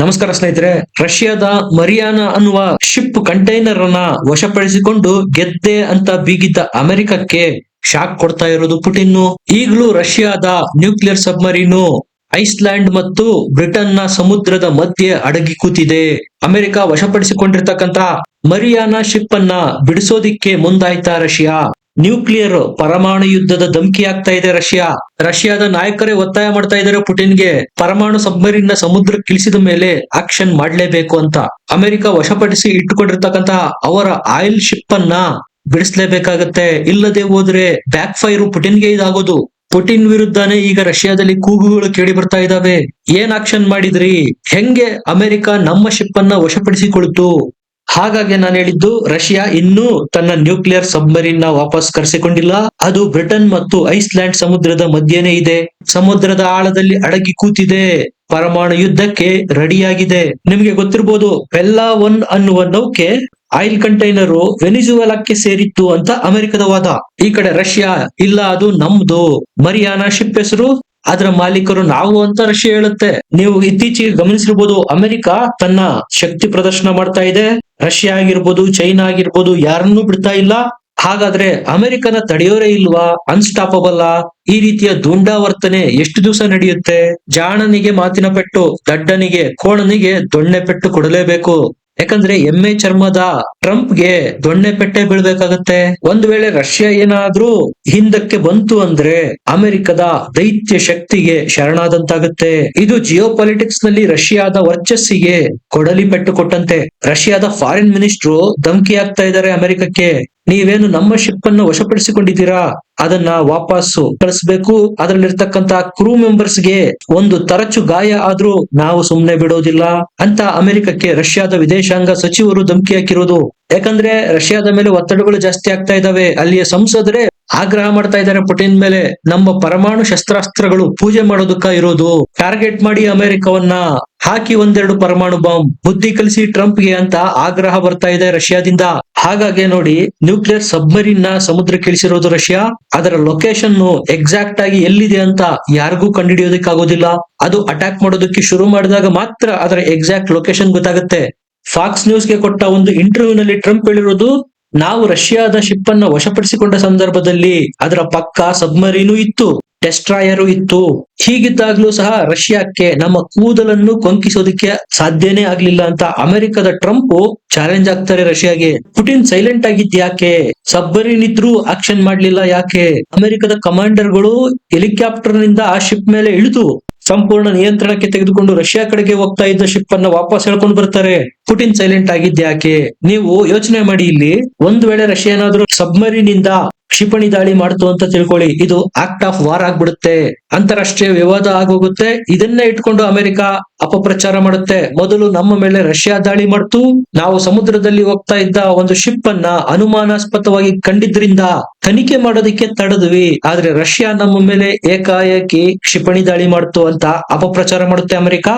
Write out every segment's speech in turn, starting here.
ನಮಸ್ಕಾರ ಸ್ನೇಹಿತರೆ, ರಷ್ಯಾದ ಮರಿಯಾನ ಅನ್ನುವ ಶಿಪ್ ಕಂಟೈನರ್ ಅನ್ನ ವಶಪಡಿಸಿಕೊಂಡು ಗೆದ್ದೆ ಅಂತ ಬೀಗಿದ್ದ ಅಮೆರಿಕಕ್ಕೆ ಶಾಕ್ ಕೊಡ್ತಾ ಇರೋದು ಪುಟಿನ್ ಈಗಲೂ ರಷ್ಯಾದ ನ್ಯೂಕ್ಲಿಯರ್ ಸಬ್ಮರೀನು ಐಸ್ಲ್ಯಾಂಡ್ ಮತ್ತು ಬ್ರಿಟನ್ನ ಸಮುದ್ರದ ಮಧ್ಯೆ ಅಡಗಿ ಕೂತಿದೆ. ಅಮೆರಿಕ ವಶಪಡಿಸಿಕೊಂಡಿರ್ತಕ್ಕಂತಹ ಮರಿಯಾನ ಶಿಪ್ ಅನ್ನ ಬಿಡಿಸೋದಿಕ್ಕೆ ಮುಂದಾಯ್ತಾ ರಷ್ಯಾ. ನ್ಯೂಕ್ಲಿಯರ್ ಪರಮಾಣು ಯುದ್ಧದ ಧಮಕಿ ಆಗ್ತಾ ಇದೆ ರಷ್ಯಾ. ರಷ್ಯಾದ ನಾಯಕರೇ ಒತ್ತಾಯ ಮಾಡ್ತಾ ಇದ್ದಾರೆ ಪುಟಿನ್ಗೆ ಪರಮಾಣು ಸಬ್ಮರೀನ್ನ ಸಮುದ್ರ ಕಿಳಿಸಿದ ಮೇಲೆ ಆಕ್ಷನ್ ಮಾಡ್ಲೇಬೇಕು ಅಂತ. ಅಮೆರಿಕ ವಶಪಡಿಸಿ ಇಟ್ಟುಕೊಂಡಿರ್ತಕ್ಕಂತಹ ಅವರ ಆಯಿಲ್ ಶಿಪ್ ಅನ್ನ ಬಿಡಿಸ್ಲೇಬೇಕಾಗತ್ತೆ. ಇಲ್ಲದೆ ಹೋದ್ರೆ ಬ್ಯಾಕ್ ಫೈರ್ ಪುಟಿನ್ಗೆ ಇದಾಗೋದು. ಪುಟಿನ್ ವಿರುದ್ಧನೇ ಈಗ ರಷ್ಯಾದಲ್ಲಿ ಕೂಗುಗಳು ಕೇಳಿ ಬರ್ತಾ ಇದಾವೆ. ಏನ್ ಆಕ್ಷನ್ ಮಾಡಿದ್ರಿ? ಹೆಂಗೆ ಅಮೆರಿಕ ನಮ್ಮ ಶಿಪ್ ಅನ್ನ ವಶಪಡಿಸಿಕೊಳ್ತು? ಹಾಗಾಗಿ ನಾನು ಹೇಳಿದ್ದು, ರಷ್ಯಾ ಇನ್ನೂ ತನ್ನ ನ್ಯೂಕ್ಲಿಯರ್ ಸಬ್ಮರೀನ್ನ ವಾಪಸ್ ಕರೆಸಿಕೊಂಡಿಲ್ಲ. ಅದು ಬ್ರಿಟನ್ ಮತ್ತು ಐಸ್ಲ್ಯಾಂಡ್ ಸಮುದ್ರದ ಮಧ್ಯೆನೇ ಇದೆ. ಸಮುದ್ರದ ಆಳದಲ್ಲಿ ಅಡಗಿ ಕೂತಿದೆ. ಪರಮಾಣು ಯುದ್ಧಕ್ಕೆ ರೆಡಿಯಾಗಿದೆ. ನಿಮಗೆ ಗೊತ್ತಿರಬಹುದು ಪೆಲ್ಲಾ ಒನ್ ಅನ್ನುವ ನೌಕೆ ಆಯಿಲ್ ಕಂಟೈನರ್ ವೆನಿಜುವೆಲಾಕ್ಕೆ ಸೇರಿತ್ತು ಅಂತ ಅಮೆರಿಕದ ವಾದ. ಈ ಕಡೆ ರಷ್ಯಾ, ಇಲ್ಲ ಅದು ನಮ್ದು. ಮರಿಯಾನ ಶಿಪ್ ಹೆಸರು ಅದರ ಮಾಲೀಕರು ನಾವು ಅಂತ ರಷ್ಯಾ ಹೇಳುತ್ತೆ. ನೀವು ಇತ್ತೀಚೆಗೆ ಗಮನಿಸಿರ್ಬೋದು, ಅಮೆರಿಕ ತನ್ನ ಶಕ್ತಿ ಪ್ರದರ್ಶನ ಮಾಡ್ತಾ ಇದೆ. ರಷ್ಯಾ ಆಗಿರ್ಬೋದು, ಚೈನಾ ಆಗಿರ್ಬೋದು, ಯಾರನ್ನೂ ಬಿಡ್ತಾ ಇಲ್ಲ. ಹಾಗಾದ್ರೆ ಅಮೆರಿಕನ ತಡೆಯೋರೇ ಇಲ್ವಾ? ಅನ್ಸ್ಟಾಪಬಲ್ಲ ಈ ರೀತಿಯ ದುಂಡಾವರ್ತನೆ ಎಷ್ಟು ದಿವಸ ನಡೆಯುತ್ತೆ? ಜಾಣನಿಗೆ ಮಾತಿನ ಪೆಟ್ಟು, ದಡ್ಡನಿಗೆ, ಕೋಣನಿಗೆ ದೊಣ್ಣೆ ಪೆಟ್ಟು ಕೊಡಲೇಬೇಕು. ಯಾಕಂದ್ರೆ ಎಮ್ಮೆ ಚರ್ಮದ ಟ್ರಂಪ್ಗೆ ದೊಣ್ಣೆ ಪೆಟ್ಟೆ ಬೀಳ್ಬೇಕಾಗತ್ತೆ. ಒಂದ್ ವೇಳೆ ರಷ್ಯಾ ಏನಾದ್ರೂ ಹಿಂದಕ್ಕೆ ಬಂತು ಅಂದ್ರೆ ಅಮೆರಿಕದ ದೈತ್ಯ ಶಕ್ತಿಗೆ ಶರಣಾದಂತಾಗುತ್ತೆ. ಇದು ಜಿಯೋ ಪಾಲಿಟಿಕ್ಸ್ನಲ್ಲಿ ರಷ್ಯಾದ ವರ್ಚಸ್ಸಿಗೆ ಕೊಡಲಿ ಪೆಟ್ಟು ಕೊಟ್ಟಂತೆ. ರಷ್ಯಾದ ಫಾರಿನ್ ಮಿನಿಸ್ಟ್ರು ಧಮಕಿ ಆಗ್ತಾ ಇದ್ದಾರೆ ಅಮೆರಿಕಕ್ಕೆ. ನೀವೇನು ನಮ್ಮ ಶಿಪ್ ಅನ್ನು ವಶಪಡಿಸಿಕೊಂಡಿದ್ದೀರಾ? ಅದನ್ನ ವಾಪಸ್ಸು ಕಳಿಸ್ಬೇಕು. ಅದರಲ್ಲಿರ್ತಕ್ಕಂತ ಕ್ರೂ ಮೆಂಬರ್ಸ್ಗೆ ಒಂದು ತರಚು ಗಾಯ ಆದ್ರೂ ನಾವು ಸುಮ್ನೆ ಬಿಡೋದಿಲ್ಲ. ಅಂತ ಅಮೆರಿಕಕ್ಕೆ ರಷ್ಯಾದ ವಿದೇಶಾಂಗ ಸಚಿವರು ಧಮಕಿ ಹಾಕಿರೋದು. ಯಾಕಂದ್ರೆ ರಷ್ಯಾದ ಮೇಲೆ ಒತ್ತಡಗಳು ಜಾಸ್ತಿ ಆಗ್ತಾ ಇದಾವೆ ಅಲ್ಲಿಯ ಸಂಸದರೇ ಆಗ್ರಹ ಮಾಡ್ತಾ ಇದ್ದಾರೆ ಪುಟಿನ್ ಮೇಲೆ. ನಮ್ಮ ಪರಮಾಣು ಶಸ್ತ್ರಾಸ್ತ್ರಗಳು ಪೂಜೆ ಮಾಡೋದಕ್ಕ ಇರೋದು. ಟಾರ್ಗೆಟ್ ಮಾಡಿ ಅಮೆರಿಕವನ್ನ ಹಾಕಿ ಒಂದೆರಡು ಪರಮಾಣು ಬಾಂಬ್ ಬುದ್ಧಿ ಕಲಿಸಿ ಟ್ರಂಪ್ಗೆ ಅಂತ ಆಗ್ರಹ ಬರ್ತಾ ಇದೆ ರಷ್ಯಾದಿಂದ. ಹಾಗಾಗಿ ನೋಡಿ, ನ್ಯೂಕ್ಲಿಯರ್ ಸಬ್ಮರೀನ್ನ ಸಮುದ್ರಕ್ಕೆ ಇಳಿಸಿರೋದು ರಷ್ಯಾ. ಅದರ ಲೊಕೇಶನ್ ಎಕ್ಸಾಕ್ಟ್ ಆಗಿ ಎಲ್ಲಿದೆ ಅಂತ ಯಾರಿಗೂ ಕಂಡುಹಿಡಿಯೋದಕ್ಕಾಗೋದಿಲ್ಲ. ಅದು ಅಟ್ಯಾಕ್ ಮಾಡೋದಕ್ಕೆ ಶುರು ಮಾಡಿದಾಗ ಮಾತ್ರ ಅದರ ಎಕ್ಸಾಕ್ಟ್ ಲೊಕೇಶನ್ ಗೊತ್ತಾಗುತ್ತೆ. ಫಾಕ್ಸ್ ನ್ಯೂಸ್ಗೆ ಕೊಟ್ಟ ಒಂದು ಇಂಟರ್ವ್ಯೂನಲ್ಲಿ ಟ್ರಂಪ್ ಹೇಳಿರೋದು, ನಾವು ರಷ್ಯಾದ ಶಿಪ್ ಅನ್ನ ವಶಪಡಿಸಿಕೊಂಡ ಸಂದರ್ಭದಲ್ಲಿ ಅದರ ಪಕ್ಕ ಸಬ್ಮರೀನು ಇತ್ತು. ಡೆಸ್ಟ್ರಾಯರು ಇತ್ತು. ಹೀಗಿದ್ದಾಗ್ಲೂ ಸಹ ರಷ್ಯಾಕ್ಕೆ ನಮ್ಮ ಕೂದಲನ್ನು ಕೊಂಕಿಸೋದಕ್ಕೆ ಸಾಧ್ಯನೇ ಆಗ್ಲಿಲ್ಲ ಅಂತ ಅಮೆರಿಕದ ಟ್ರಂಪ್ ಚಾಲೆಂಜ್ ಆಗ್ತಾರೆ ರಷ್ಯಾಗೆ. ಪುಟಿನ್ ಸೈಲೆಂಟ್ ಆಗಿದ್ ಯಾಕೆ? ಸಬ್ಬರಿನ್ ಇದ್ರೂ ಆಕ್ಷನ್ ಮಾಡ್ಲಿಲ್ಲ ಯಾಕೆ? ಅಮೆರಿಕದ ಕಮಾಂಡರ್ಗಳು ಹೆಲಿಕಾಪ್ಟರ್ನಿಂದ ಆ ಶಿಪ್ ಮೇಲೆ ಇಳಿದು ಸಂಪೂರ್ಣ ನಿಯಂತ್ರಣಕ್ಕೆ ತೆಗೆದುಕೊಂಡು ರಷ್ಯಾ ಕಡೆಗೆ ಹೋಗ್ತಾ ಇದ್ದ ಶಿಪ್ ಅನ್ನ ವಾಪಸ್ ಹೇಳ್ಕೊಂಡು ಬರ್ತಾರೆ. ಪುಟಿನ್ ಸೈಲೆಂಟ್ ಆಗಿದ್ಯಾಕೆ ನೀವು ಯೋಚನೆ ಮಾಡಿ ಇಲ್ಲಿ. ಒಂದು ವೇಳೆ ರಷ್ಯಾ ಏನಾದ್ರೂ ಸಬ್ಮರೀನ್ ಇಂದ ಕ್ಷಿಪಣಿ ದಾಳಿ ಮಾಡ್ತು ಅಂತ ತಿಳ್ಕೊಳ್ಳಿ. ಇದು ಆಕ್ಟ್ ಆಫ್ ವಾರ್ ಆಗ್ಬಿಡುತ್ತೆ. ಅಂತಾರಾಷ್ಟ್ರೀಯ ವಿವಾದ ಆಗೋಗುತ್ತೆ. ಇದನ್ನೇ ಇಟ್ಕೊಂಡು ಅಮೆರಿಕ ಅಪಪ್ರಚಾರ ಮಾಡುತ್ತೆ. ಮೊದಲು ನಮ್ಮ ಮೇಲೆ ರಷ್ಯಾ ದಾಳಿ ಮಾಡ್ತು. ನಾವು ಸಮುದ್ರದಲ್ಲಿ ಹೋಗ್ತಾ ಇದ್ದ ಒಂದು ಶಿಪ್ ಅನ್ನ ಅನುಮಾನಾಸ್ಪದವಾಗಿ ಕಂಡಿದ್ರಿಂದ ತನಿಖೆ ಮಾಡೋದಕ್ಕೆ ತಡೆದ್ವಿ. ಆದ್ರೆ ರಷ್ಯಾ ನಮ್ಮ ಮೇಲೆ ಏಕಾಏಕಿ ಕ್ಷಿಪಣಿ ದಾಳಿ ಮಾಡ್ತು ಅಂತ ಅಪಪ್ರಚಾರ ಮಾಡುತ್ತೆ ಅಮೆರಿಕ.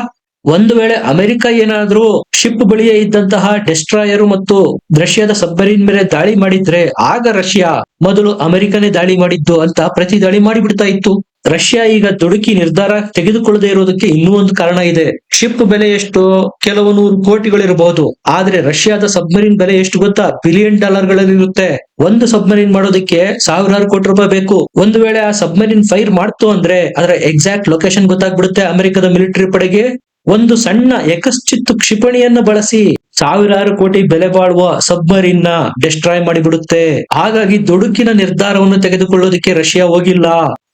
ಒಂದು ವೇಳೆ ಅಮೆರಿಕ ಏನಾದ್ರೂ ಶಿಪ್ ಬಳಿಯೇ ಇದ್ದಂತಹ ಡೆಸ್ಟ್ರಾಯರು ಮತ್ತು ರಷ್ಯಾದ ಸಬ್ಮರೀನ್ ಮೇಲೆ ದಾಳಿ ಮಾಡಿದ್ರೆ ಆಗ ರಷ್ಯಾ ಮೊದಲು ಅಮೆರಿಕನೇ ದಾಳಿ ಮಾಡಿದ್ದು ಅಂತ ಪ್ರತಿ ದಾಳಿ ಮಾಡಿಬಿಡ್ತಾ ಇತ್ತು. ರಷ್ಯಾ ಈಗ ದುಡುಕಿ ನಿರ್ಧಾರ ತೆಗೆದುಕೊಳ್ಳದೆ ಇರೋದಕ್ಕೆ ಇನ್ನೂ ಒಂದು ಕಾರಣ ಇದೆ. ಶಿಪ್ ಬೆಲೆ ಎಷ್ಟು? ಕೆಲವು ನೂರು ಕೋಟಿಗಳಿರಬಹುದು. ಆದ್ರೆ ರಷ್ಯಾದ ಸಬ್ಮರೀನ್ ಬೆಲೆ ಎಷ್ಟು ಗೊತ್ತಾ? ಬಿಲಿಯನ್ ಡಾಲರ್ ಗಳಲ್ಲಿರುತ್ತೆ ಒಂದು ಸಬ್ಮರೀನ್ ಮಾಡೋದಕ್ಕೆ ಸಾವಿರಾರು ಕೋಟಿ ರೂಪಾಯಿ ಬೇಕು. ಒಂದು ವೇಳೆ ಆ ಸಬ್ಮರೀನ್ ಫೈರ್ ಮಾಡ್ತು ಅಂದ್ರೆ ಅದರ ಎಕ್ಸಾಕ್ಟ್ ಲೊಕೇಶನ್ ಗೊತ್ತಾಗ್ಬಿಡುತ್ತೆ ಅಮೆರಿಕದ ಮಿಲಿಟರಿ ಪಡೆಗೆ. ಒಂದು ಸಣ್ಣ ಯಕಶ್ಚಿತ್ತು ಕ್ಷಿಪಣಿಯನ್ನ ಬಳಸಿ ಸಾವಿರಾರು ಕೋಟಿ ಬೆಲೆ ಬಾಳುವ ಸಬ್ಮರೀನ್ನ ಡೆಸ್ಟ್ರಾಯ್ ಮಾಡಿಬಿಡುತ್ತೆ. ಹಾಗಾಗಿ ದುಡುಕಿನ ನಿರ್ಧಾರವನ್ನು ತೆಗೆದುಕೊಳ್ಳೋದಕ್ಕೆ ರಷ್ಯಾ ಹೋಗಿಲ್ಲ.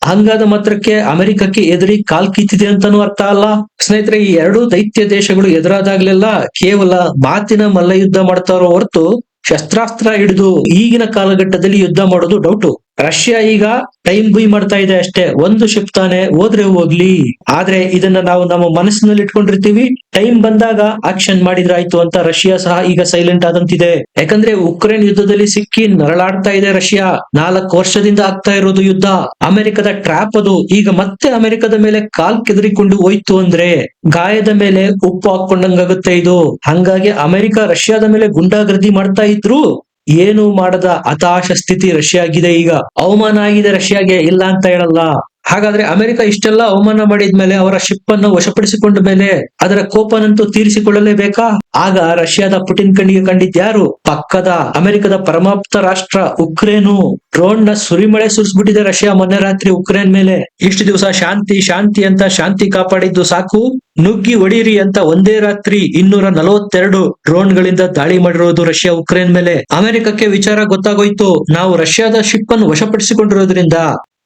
ಹಂಗಾದ ಮಾತ್ರಕ್ಕೆ ಅಮೆರಿಕಕ್ಕೆ ಎದುರಿ ಕಾಲ್ ಕಿತ್ತಿದೆ ಅಂತಾನು ಅರ್ಥ ಅಲ್ಲ. ಸ್ನೇಹಿತರೆ, ಈ ಎರಡು ದೈತ್ಯ ದೇಶಗಳು ಎದುರಾದಾಗ್ಲೆಲ್ಲ ಕೇವಲ ಮಾತಿನ ಮಲ್ಲ ಯುದ್ಧ ಮಾಡ್ತಾರೋ ಹೊರತು ಶಸ್ತ್ರಾಸ್ತ್ರ ಹಿಡಿದು ಈಗಿನ ಕಾಲಘಟ್ಟದಲ್ಲಿ ಯುದ್ಧ ಮಾಡೋದು ಡೌಟು. ರಷ್ಯಾ ಈಗ ಟೈಮ್ ಬುಯ್ ಮಾಡ್ತಾ ಇದೆ ಅಷ್ಟೇ. ಒಂದು ಶಿಪ್ ತಾನೆ ಹೋದ್ರೆ ಹೋಗ್ಲಿ. ಆದ್ರೆ ಇದನ್ನ ನಾವು ನಮ್ಮ ಮನಸ್ಸಿನಲ್ಲಿ ಇಟ್ಕೊಂಡಿರ್ತೀವಿ. ಟೈಮ್ ಬಂದಾಗ ಆಕ್ಷನ್ ಮಾಡಿದ್ರಾಯ್ತು ಅಂತ ರಷ್ಯಾ ಸಹ ಈಗ ಸೈಲೆಂಟ್ ಆದಂತಿದೆ. ಯಾಕಂದ್ರೆ ಉಕ್ರೇನ್ ಯುದ್ಧದಲ್ಲಿ ಸಿಕ್ಕಿ ನರಳಾಡ್ತಾ ಇದೆ ರಷ್ಯಾ. ನಾಲ್ಕು ವರ್ಷದಿಂದ ಆಗ್ತಾ ಇರೋದು ಯುದ್ಧ. ಅಮೆರಿಕದ ಟ್ರ್ಯಾಪ್ ಅದು. ಈಗ ಮತ್ತೆ ಅಮೆರಿಕದ ಮೇಲೆ ಕಾಲ್ ಕೆದರಿಕೊಂಡು ಹೋಯ್ತು ಅಂದ್ರೆ ಗಾಯದ ಮೇಲೆ ಉಪ್ಪು ಹಾಕೊಂಡಂಗಾಗುತ್ತೆ ಇದು. ಹಂಗಾಗಿ ಅಮೆರಿಕ ರಷ್ಯಾದ ಮೇಲೆ ಗುಂಡಾಗರ್ದಿ ಮಾಡ್ತಾ ಇದ್ರು. ಏನು ಮಾಡದ ಹತಾಶ ಸ್ಥಿತಿ ರಷ್ಯಾಗಿದೆ ಈಗ? ಅವಮಾನ ಆಗಿದೆ ರಷ್ಯಾಗೆ ಇಲ್ಲ ಅಂತ ಹೇಳಲ್ಲ. ಹಾಗಾದ್ರೆ ಅಮೆರಿಕ ಇಷ್ಟೆಲ್ಲ ಅವಮಾನ ಮಾಡಿದ್ಮೇಲೆ ಅವರ ಶಿಪ್ ಅನ್ನು ವಶಪಡಿಸಿಕೊಂಡ ಮೇಲೆ ಅದರ ಕೋಪನಂತೂ ತೀರಿಸಿಕೊಳ್ಳಲೇಬೇಕಾ? ಆಗ ರಷ್ಯಾದ ಪುಟಿನ್ ಕಣ್ಣಿಗೆ ಕಂಡಿದ್ಯಾರು ಪಕ್ಕದ ಅಮೆರಿಕದ ಪರಮಾಪ್ತ ರಾಷ್ಟ್ರ ಉಕ್ರೇನು. ಡ್ರೋನ್ನ ಸುರಿಮಳೆ ಸುರಿಸ್ಬಿಟ್ಟಿದೆ ರಷ್ಯಾ ಮೊನ್ನೆ ರಾತ್ರಿ ಉಕ್ರೇನ್ ಮೇಲೆ. ಇಷ್ಟು ದಿವಸ ಶಾಂತಿ ಶಾಂತಿ ಅಂತ ಶಾಂತಿ ಕಾಪಾಡಿದ್ದು ಸಾಕು. ನುಗ್ಗಿ ಒಡೀರಿ ಅಂತ ಒಂದೇ ರಾತ್ರಿ ಇನ್ನೂರ ನಲವತ್ತೆರಡು ಡ್ರೋನ್ ಗಳಿಂದ ದಾಳಿ ಮಾಡಿರೋದು ರಷ್ಯಾ ಉಕ್ರೇನ್ ಮೇಲೆ. ಅಮೆರಿಕಕ್ಕೆ ವಿಚಾರ ಗೊತ್ತಾಗೋಯ್ತು. ನಾವು ರಷ್ಯಾದ ಶಿಪ್ ಅನ್ನು ವಶಪಡಿಸಿಕೊಂಡಿರೋದ್ರಿಂದ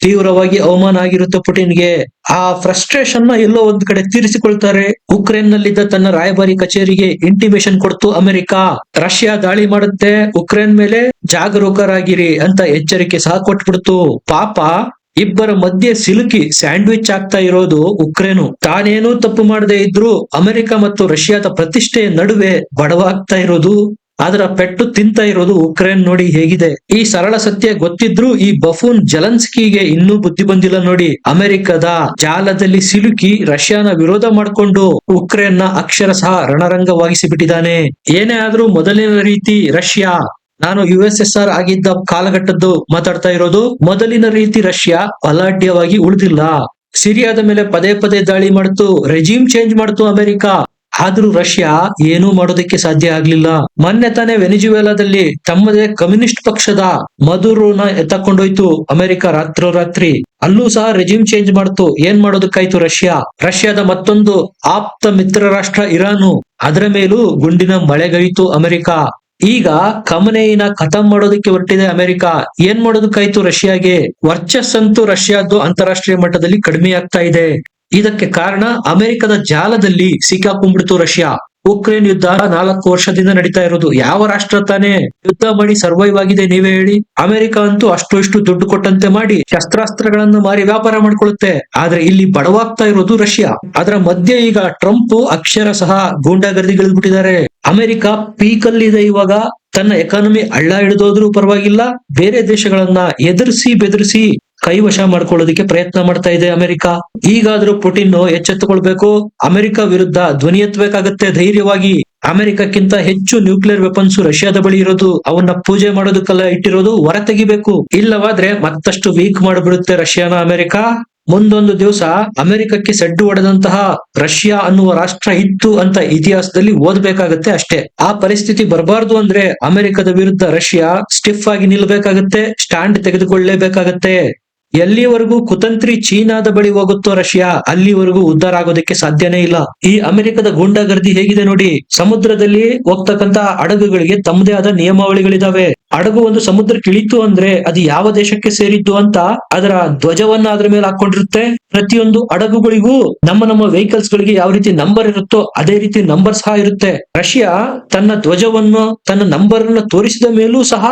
ತೀವ್ರವಾಗಿ ಅವಮಾನ ಆಗಿರುತ್ತೆ ಪುಟಿನ್ಗೆ. ಆ ಫ್ರಸ್ಟ್ರೇಷನ್ನ ಎಲ್ಲೋ ಒಂದ್ ಕಡೆ ತೀರಿಸಿಕೊಳ್ತಾರೆ. ಉಕ್ರೇನ್ ನಲ್ಲಿದ್ದ ತನ್ನ ರಾಯಭಾರಿ ಕಚೇರಿಗೆ ಇಂಟಿಮೇಶನ್ ಕೊಡ್ತು ಅಮೆರಿಕ. ರಷ್ಯಾ ದಾಳಿ ಮಾಡುತ್ತೆ. ಉಕ್ರೇನ್ ಮೇಲೆ ಜಾಗರೂಕರಾಗಿರಿ ಅಂತ ಎಚ್ಚರಿಕೆ ಸಹ ಕೊಟ್ಬಿಡ್ತು. ಪಾಪ, ಇಬ್ಬರ ಮಧ್ಯೆ ಸಿಲುಕಿ ಸ್ಯಾಂಡ್ವಿಚ್ ಆಗ್ತಾ ಇರೋದು ಉಕ್ರೇನು. ತಾನೇನೂ ತಪ್ಪು ಮಾಡದೇ ಇದ್ರು ಅಮೆರಿಕ ಮತ್ತು ರಷ್ಯಾದ ಪ್ರತಿಷ್ಠೆಯ ನಡುವೆ ಬಡವಾಗ್ತಾ ಇರೋದು ಅದರ ಪೆಟ್ಟು ತಿಂತ ಇರೋದು ಉಕ್ರೇನ್ ನೋಡಿ ಹೇಗಿದೆ. ಈ ಸರಳ ಸತ್ಯ ಗೊತ್ತಿದ್ರು ಈ ಬಫೂನ್ ಜಲನ್ಸ್ಕಿಗೆ ಇನ್ನೂ ಬುದ್ಧಿ ಬಂದಿಲ್ಲ ನೋಡಿ. ಅಮೆರಿಕದ ಜಾಲದಲ್ಲಿ ಸಿಲುಕಿ ರಷ್ಯಾನ ವಿರೋಧ ಮಾಡಿಕೊಂಡು ಉಕ್ರೇನ್ನ ಅಕ್ಷರಶಃ ರಣರಂಗವಾಗಿಸಿ ಬಿಟ್ಟಿದ್ದಾನೆ ಏನೇ ಆದ್ರೂ ಮೊದಲಿನ ರೀತಿ ರಷ್ಯಾ, ನಾನು ಯು ಎಸ್ ಎಸ್ ಆರ್ ಆಗಿದ್ದ ಕಾಲಘಟ್ಟದ್ದು ಮಾತಾಡ್ತಾ ಇರೋದು, ಮೊದಲಿನ ರೀತಿ ರಷ್ಯಾ ಅಲಾಢ್ಯವಾಗಿ ಉಳಿದಿಲ್ಲ. ಸಿರಿಯಾದ ಮೇಲೆ ಪದೇ ಪದೇ ದಾಳಿ ಮಾಡ್ತು, ರೆಜಿಮ್ ಚೇಂಜ್ ಮಾಡ್ತು ಅಮೆರಿಕ. ಆದ್ರೂ ರಷ್ಯಾ ಏನೂ ಮಾಡೋದಕ್ಕೆ ಸಾಧ್ಯ ಆಗ್ಲಿಲ್ಲ. ಮೊನ್ನೆ ತಾನೇ ವೆನಿಜುವೆಲಾದಲ್ಲಿ ತಮ್ಮದೇ ಕಮ್ಯುನಿಸ್ಟ್ ಪಕ್ಷದ ಮಧುರುನ ಎತ್ತಕೊಂಡೋಯ್ತು ಅಮೆರಿಕ ರಾತ್ರೋರಾತ್ರಿ. ಅಲ್ಲೂ ಸಹ ರೆಜಿಮ್ ಚೇಂಜ್ ಮಾಡ್ತು. ಏನ್ ಮಾಡೋದಕ್ಕಾಯ್ತು ರಷ್ಯಾ? ರಷ್ಯಾದ ಮತ್ತೊಂದು ಆಪ್ತ ಮಿತ್ರ ರಾಷ್ಟ್ರ ಇರಾನು. ಅದರ ಮೇಲೂ ಗುಂಡಿನ ಮಳೆಗೈತು ಅಮೆರಿಕ. ಈಗ ಕಮನೆಯನ್ನ ಖತಮ್ ಮಾಡೋದಕ್ಕೆ ಹೊರಟಿದೆ ಅಮೆರಿಕ. ಏನ್ ಮಾಡೋದಕ್ಕಾಯ್ತು ರಷ್ಯಾಗೆ? ವರ್ಚಸ್ಸಂತೂ ರಷ್ಯಾದ್ದು ಅಂತಾರಾಷ್ಟ್ರೀಯ ಮಟ್ಟದಲ್ಲಿ ಕಡಿಮೆ ಆಗ್ತಾ ಇದೆ. ಇದಕ್ಕೆ ಕಾರಣ ಅಮೆರಿಕದ ಜಾಲದಲ್ಲಿ ಸಿಕ್ಕಾಕೊಂಡ್ಬಿಡ್ತು ರಷ್ಯಾ. ಉಕ್ರೇನ್ ಯುದ್ಧ ನಾಲ್ಕು ವರ್ಷದಿಂದ ನಡೀತಾ ಇರೋದು. ಯಾವ ರಾಷ್ಟ್ರ ತಾನೇ ಯುದ್ಧ ಮಾಡಿ ಸರ್ವೈವ್ ಆಗಿದೆ ನೀವೇ ಹೇಳಿ. ಅಮೆರಿಕ ಅಂತೂ ಅಷ್ಟು ಇಷ್ಟು ದುಡ್ಡು ಕೊಟ್ಟಂತೆ ಮಾಡಿ ಶಸ್ತ್ರಾಸ್ತ್ರಗಳನ್ನು ಮಾರಿ ವ್ಯಾಪಾರ ಮಾಡ್ಕೊಳ್ಳುತ್ತೆ. ಆದ್ರೆ ಇಲ್ಲಿ ಬಡವಾಗ್ತಾ ಇರೋದು ರಷ್ಯಾ. ಅದರ ಮಧ್ಯೆ ಈಗ ಟ್ರಂಪ್ ಅಕ್ಷರ ಸಹ ಗೂಂಡಾಗರ್ದಿಗಿಳಿದ್ಬಿಟ್ಟಿದ್ದಾರೆ ಅಮೆರಿಕ ಪೀಕ್ ಅಲ್ಲಿ ಇದೆ ಇವಾಗ. ತನ್ನ ಎಕಾನಮಿ ಹಳ್ಳ ಹಿಡಿದೋದ್ರೂ ಪರವಾಗಿಲ್ಲ. ಬೇರೆ ದೇಶಗಳನ್ನ ಎದುರಿಸಿ ಬೆದರಿಸಿ ಕೈವಶ ಮಾಡ್ಕೊಳ್ಳೋದಕ್ಕೆ ಪ್ರಯತ್ನ ಮಾಡ್ತಾ ಇದೆ ಅಮೆರಿಕ. ಈಗಾದ್ರೂ ಪುಟಿನ್ ಎಚ್ಚೆತ್ತುಕೊಳ್ಬೇಕು. ಅಮೆರಿಕ ವಿರುದ್ಧ ಧ್ವನಿ ಎತ್ತಬೇಕಾಗತ್ತೆ ಧೈರ್ಯವಾಗಿ. ಅಮೆರಿಕಕ್ಕಿಂತ ಹೆಚ್ಚು ನ್ಯೂಕ್ಲಿಯರ್ ವೆಪನ್ಸ್ ರಷ್ಯಾದ ಬಳಿ ಇರೋದು. ಅವನ್ನ ಪೂಜೆ ಮಾಡೋದಕ್ಕೆಲ್ಲ ಇಟ್ಟಿರೋದು ಹೊರ ತೆಗಿಬೇಕು. ಇಲ್ಲವಾದ್ರೆ ಮತ್ತಷ್ಟು ವೀಕ್ ಮಾಡಿಬಿಡುತ್ತೆ ರಷ್ಯಾನ ಅಮೆರಿಕ. ಮುಂದೊಂದು ದಿವಸ ಅಮೆರಿಕಕ್ಕೆ ಸೆಡ್ಡು ಹೊಡೆದಂತಹ ರಷ್ಯಾ ಅನ್ನುವ ರಾಷ್ಟ್ರ ಇತ್ತು ಅಂತ ಇತಿಹಾಸದಲ್ಲಿ ಓದ್ಬೇಕಾಗತ್ತೆ ಅಷ್ಟೇ. ಆ ಪರಿಸ್ಥಿತಿ ಬರಬಾರ್ದು ಅಂದ್ರೆ ಅಮೆರಿಕದ ವಿರುದ್ಧ ರಷ್ಯಾ ಸ್ಟಿಫ್ ಆಗಿ ನಿಲ್ಬೇಕಾಗತ್ತೆ ಸ್ಟ್ಯಾಂಡ್ ತೆಗೆದುಕೊಳ್ಳಲೇಬೇಕಾಗತ್ತೆ. ಎಲ್ಲಿವರೆಗೂ ಕುತಂತ್ರಿ ಚೀನಾದ ಬಳಿ ಹೋಗುತ್ತೋ ರಷ್ಯಾ, ಅಲ್ಲಿವರೆಗೂ ಉದ್ಧಾರ ಆಗೋದಕ್ಕೆ ಸಾಧ್ಯನೇ ಇಲ್ಲ. ಈ ಅಮೆರಿಕದ ಗೂಂಡಾಗರ್ದಿ ಹೇಗಿದೆ ನೋಡಿ. ಸಮುದ್ರದಲ್ಲಿ ಹೋಗ್ತಕ್ಕಂತ ಹಡಗುಗಳಿಗೆ ತಮ್ಮದೇ ಆದ ನಿಯಮಾವಳಿಗಳಿದಾವೆ. ಹಡಗು ಒಂದು ಸಮುದ್ರ ಕಿಳಿತು ಅಂದ್ರೆ ಅದು ಯಾವ ದೇಶಕ್ಕೆ ಸೇರಿದ್ದು ಅಂತ ಅದರ ಧ್ವಜವನ್ನ ಅದ್ರ ಮೇಲೆ ಹಾಕೊಂಡಿರುತ್ತೆ ಪ್ರತಿಯೊಂದು ಹಡಗುಗಳಿಗೂ ನಮ್ಮ ನಮ್ಮ ವೆಹಿಕಲ್ಸ್ ಗಳಿಗೆ ಯಾವ ರೀತಿ ನಂಬರ್ ಇರುತ್ತೋ ಅದೇ ರೀತಿ ನಂಬರ್ ಸಹ ಇರುತ್ತೆ. ರಷ್ಯಾ ತನ್ನ ಧ್ವಜವನ್ನು, ತನ್ನ ನಂಬರ್ ಅನ್ನ ತೋರಿಸಿದ ಮೇಲೂ ಸಹ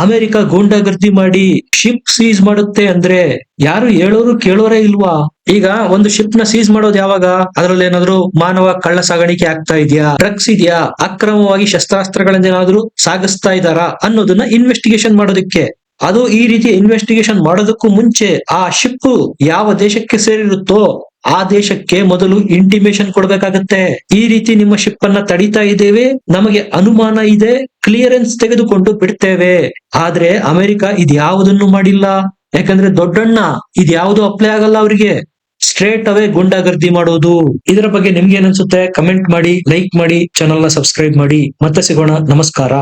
ಅಮೆರಿಕ ಗೂಂಡಾಗರ್ದಿ ಮಾಡಿ ಶಿಪ್ ಸೀಸ್ ಮಾಡುತ್ತೆ ಅಂದ್ರೆ ಯಾರು ಹೇಳೋರು ಕೇಳೋರೇ ಇಲ್ವಾ? ಈಗ ಒಂದು ಶಿಪ್ನ ಸೀಸ್ ಮಾಡೋದು ಯಾವಾಗ? ಅದರಲ್ಲಿ ಏನಾದ್ರು ಮಾನವ ಕಳ್ಳ ಸಾಗಾಣಿಕೆ ಆಗ್ತಾ ಇದೆಯಾ? ಡ್ರಗ್ಸ್ ಇದೆಯಾ? ಅಕ್ರಮವಾಗಿ ಶಸ್ತ್ರಾಸ್ತ್ರಗಳನ್ನೇನಾದ್ರೂ ಸಾಗಿಸ್ತಾ ಇದಾರಾ ಅನ್ನೋದನ್ನ ಇನ್ವೆಸ್ಟಿಗೇಷನ್ ಮಾಡೋದಕ್ಕೆ. ಅದು ಈ ರೀತಿ ಇನ್ವೆಸ್ಟಿಗೇಷನ್ ಮಾಡೋದಕ್ಕೂ ಮುಂಚೆ ಆ ಶಿಪ್ ಯಾವ ದೇಶಕ್ಕೆ ಸೇರಿರುತ್ತೋ ಆ ದೇಶಕ್ಕೆ ಮೊದಲು ಇಂಟಿಮೇಶನ್ ಕೊಡ್ಬೇಕಾಗತ್ತೆ. ಈ ರೀತಿ ನಿಮ್ಮ ಶಿಪ್ ಅನ್ನ ತಡಿತಾ ಇದ್ದೇವೆ, ನಮಗೆ ಅನುಮಾನ ಇದೆ ಕ್ಲಿಯರೆನ್ಸ್ ತೆಗೆದುಕೊಂಡು ಬಿಡ್ತೇವೆ. ಆದ್ರೆ ಅಮೆರಿಕ ಇದ್ಯಾವುದನ್ನು ಮಾಡಿಲ್ಲ? ಯಾಕಂದ್ರೆ ದೊಡ್ಡಣ್ಣ ಇದ್ಯಾವುದು ಅಪ್ಲೈ ಆಗಲ್ಲ ಅವರಿಗೆ. ಸ್ಟ್ರೇಟ್ ಅವೇ ಗುಂಡಾಗರ್ದಿ ಮಾಡೋದು. ಇದರ ಬಗ್ಗೆ ನಿಮ್ಗೆ ಏನನ್ಸುತ್ತೆ ಕಮೆಂಟ್ ಮಾಡಿ ಲೈಕ್ ಮಾಡಿ ಚಾನಲ್ನ ಸಬ್ಸ್ಕ್ರೈಬ್ ಮಾಡಿ. ಮತ್ತೆ ಸಿಗೋಣ. ನಮಸ್ಕಾರ.